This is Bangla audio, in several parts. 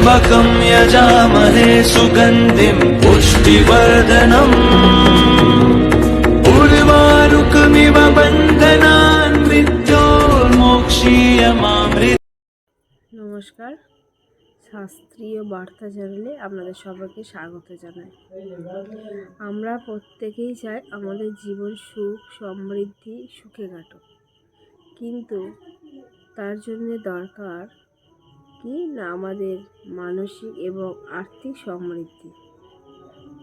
त्र्यम्बकं यजामहे सुगन्धिं पुष्टिवर्धनम् उर्वारुकमिव बन्धनान् मृत्योर्मोक्षीयमामृत নমস্কার শাস্ত্রীয় বার্তা চ্যানেলে আপনাদের সবাইকে স্বাগত জানাই আমরা প্রত্যেকেই চাই আমাদের জীবন সুখ সমৃদ্ধি সুখে কাটুক কিন্তু তার জন্য দরকার কি না আমাদের মানসিক এবং আর্থিক সমৃদ্ধি?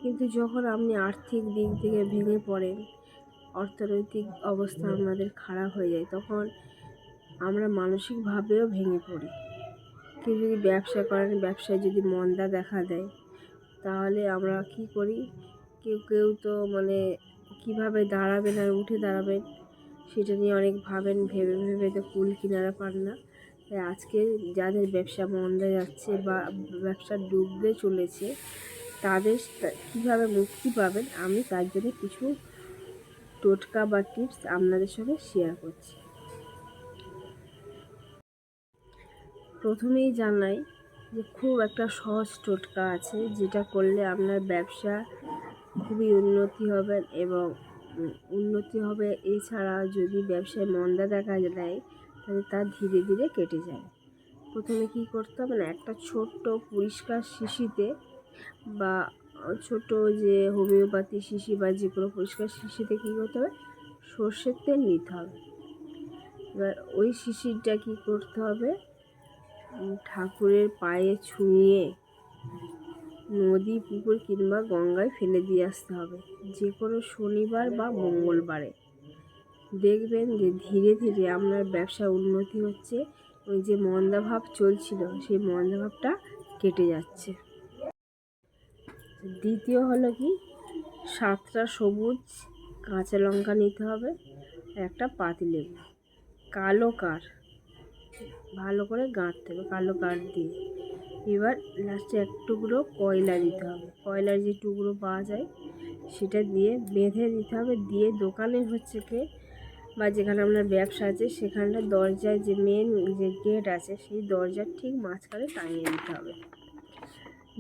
কিন্তু যখন আপনি আর্থিক দিক থেকে ভেঙে পড়েন, অর্থনৈতিক অবস্থা আমাদের খারাপ হয়ে যায়, তখন আমরা মানসিকভাবেও ভেঙে পড়ি। কেউ যদি ব্যবসা করেন, ব্যবসায় যদি মন্দা দেখা দেয়, তাহলে আমরা কি করি? কেউ কেউ তো মানে কীভাবে দাঁড়াবেন আর উঠে দাঁড়াবেন, সেটা নিয়ে অনেক ভাবেন, ভেবে ভেবে তো কুল কিনারা পান না। আজকে যাদের ব্যবসা মন্দা যাচ্ছে বা ব্যবসা ডুবতে চলেছে, তাদের কীভাবে মুক্তি পাবেন আমি তার জন্য কিছু টোটকা বা টিপস আপনাদের সঙ্গে শেয়ার করছি। প্রথমেই জানাই যে খুব একটা সহজ টোটকা আছে যেটা করলে আপনার ব্যবসা খুবই উন্নতি হবে এবং উন্নতি হবে। এছাড়া যদি ব্যবসায় মন্দা দেখা দেয় তাহলে তা ধীরে ধীরে কেটে যায়। প্রথমে কি করতে হবে না, একটা ছোট্ট পরিষ্কার শিশিতে বা ছোট যে হোমিওপ্যাথি শিশি বা যে কোনো পরিষ্কার শিশিতে কী করতে হবে, সর্ষের তেল নিতে হবে। এবার ওই শিশিরটা কী করতে হবে ঠাকুরের পায়ে ছুঁয়ে নদী, পুকুর কিংবা গঙ্গায় ফেলে দিয়ে আসতে হবে। যে কোনো শনিবার বা মঙ্গলবারে। দেখবেন যে ধীরে ধীরে আপনার ব্যবসা উন্নতি হচ্ছে। ওই যে মন্দাভাব চলছিল, সেই মন্দাভাবটা কেটে যাচ্ছে। দ্বিতীয় হলো কি? সাতটা সবুজ কাঁচা লঙ্কা নিতে হবে, একটা পাতিলেবু কালো কার, ভালো করে গাঁটতে হবে, কালো কাঠ দিয়ে। এবার লাস্টে এক টুকরো কয়লা দিতে হবে। কয়লার যে টুকরো পাওয়া যায়, সেটা দিয়ে বেঁধে দিতে হবে। দিয়ে দোকানে হচ্ছে কি? বা যেখানে আপনার ব্যবসা আছে, সেখানটা দরজায় যে মেন যে গেট আছে, সেই দরজার ঠিক মাঝখানে টাঙিয়ে দিতে হবে।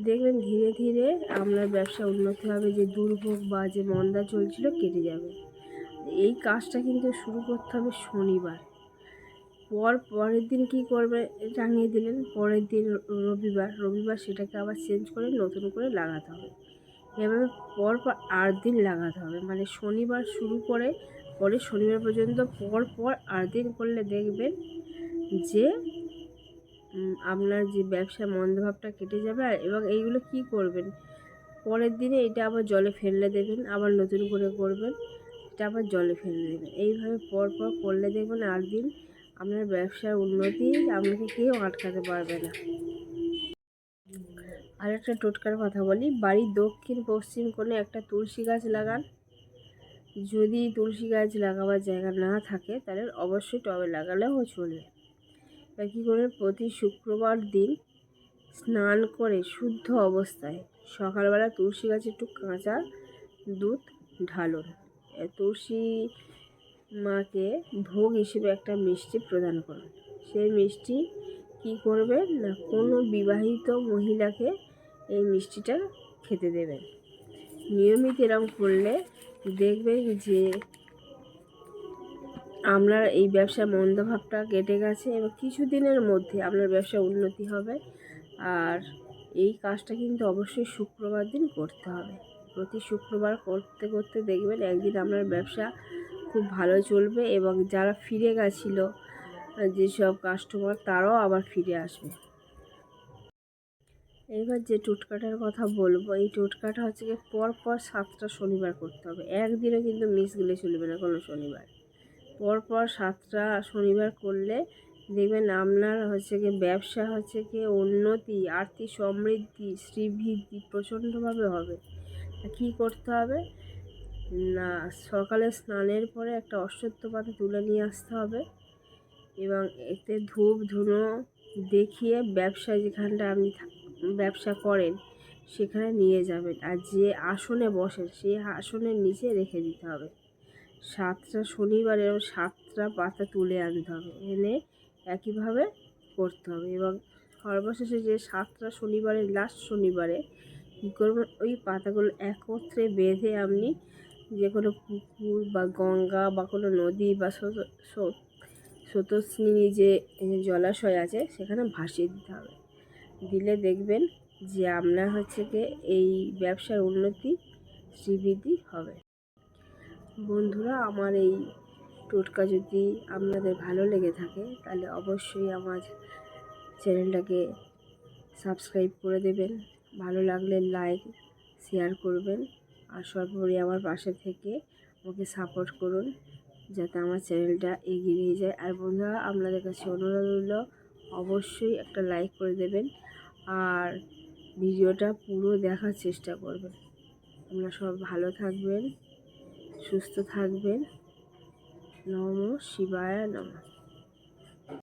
দেখবেন ধীরে ধীরে আপনার ব্যবসা উন্নতি হবে, যে দুর্ভোগ বা যে মন্দা চলছিল কেটে যাবে। এই কাজটা কিন্তু শুরু করতে হবে শনিবার। পর পরের দিন কি করবে, টাঙিয়ে দিলেন, পরের দিন রবিবার। রবিবার সেটাকে আবার চেঞ্জ করে নতুন করে লাগাতে হবে। এভাবে পর পর আট দিন লাগাতে হবে। মানে শনিবার শুরু করে পরে শনিবার পর্যন্ত পর পর আট দিন করলে দেখবেন যে আপনার যে ব্যবসা মন্দভাবটা কেটে যাবে আর এবং এইগুলো কি করবেন? পরের দিনে এটা আবার জলে ফেললে দেবেন, আবার নতুন করে করবেন, এটা আবার জলে ফেলে দেবেন। এইভাবে পর পর করলে দেখবেন আট দিন আপনার ব্যবসার উন্নতি আপনাকে কেউ আটকাতে পারবে না। আর একটা টোটকার কথা বলি, বাড়ির দক্ষিণ পশ্চিম কোণে একটা তুলসী গাছ লাগান। যদি তুলসী গাছ লাগাবার জায়গা না থাকে, তাহলে অবশ্যই টবে লাগালেও চলবে। এবার কী করবেন প্রতি শুক্রবার দিন স্নান করে শুদ্ধ অবস্থায় সকালবেলা তুলসী গাছে একটু কাঁচা দুধ ঢালুন। তুলসী মাকে ভোগ হিসেবে একটা মিষ্টি প্রদান করুন। সেই মিষ্টি কি করবেন না, কোনো বিবাহিত মহিলাকে এই মিষ্টিটা খেতে দেবেন নিয়মিত এরকম করলে দেখবেন যে আপনার এই ব্যবসা মন্দভাবটা কেটে গেছে এবং কিছুদিনের মধ্যে আপনার ব্যবসা উন্নতি হবে। আর এই কাজটা কিন্তু অবশ্যই শুক্রবার দিন করতে হবে। প্রতি শুক্রবার করতে করতে দেখবেন একদিন আপনার ব্যবসা খুব ভালো চলবে এবং যারা ফিরে গেছিল, যেসব কাস্টমার তারাও আবার ফিরে আসবে। এবার যে টুটকাটার কথা বলব, এই টুটকাটা হচ্ছে গিয়ে পর পর সাতটা শনিবার করতে হবে। একদিনও কিন্তু মিস গেলে চলবে না কোনো শনিবার। পর পর সাতটা শনিবার করলে দেখবেন আপনার হচ্ছে গিয়ে ব্যবসা হচ্ছে গিয়ে উন্নতি, আর্থিক সমৃদ্ধি, শ্রীবৃদ্ধি প্রচণ্ডভাবে হবে। কী করতে হবে? না, সকালে স্নানের পরে একটা অশ্বত্থ পাতা তুলে নিয়ে আসতে হবে এবং এতে ধূপ ধুনো দেখিয়ে ব্যবসা যেখানটা আপনি ব্যবসা করেন, সেখানে নিয়ে যাবেন। আর যে আসনে বসেন, সেই আসনের নিচে রেখে দিতে হবে। সাতটা শনিবার এবং সাতটা পাতা তুলে আনতে হবে। এনে একইভাবে করতে হবে। এবং সর্বশেষে যে সাতটা শনিবারে লাস্ট শনিবারে কী করবেন? ওই পাতাগুলো একত্রে বেঁধে আপনি যে কোনো পুকুর বা গঙ্গা বা কোনো নদী বা স্রোত- স্রোত- স্রোতস্বিনী যে জলাশয় আছে, সেখানে ভাসিয়ে দিতে হবে। দিলে দেখবেন যে আপনার হচ্ছে গিয়ে এই ব্যবসার উন্নতি শ্রীবৃদ্ধি হবে। বন্ধুরা, আমার এই টোটকা যদি আপনাদের ভালো লেগে থাকে, তাহলে অবশ্যই আমার চ্যানেলটাকে সাবস্ক্রাইব করে দেবেন। ভালো লাগলে লাইক, শেয়ার করবেন আর সর্বোপরি আমার পাশে থেকে আমাকে সাপোর্ট করুন, যাতে আমার চ্যানেলটা এগিয়ে নিয়ে যায়। আর বন্ধুরা, আপনাদের কাছে অনুরোধ রইল অবশ্যই একটা লাইক করে দেবেন আর ভিডিওটা পুরো দেখার চেষ্টা করবেন। আপনারা সব ভালো থাকবেন, সুস্থ থাকবেন। নম শিবায় নমঃ।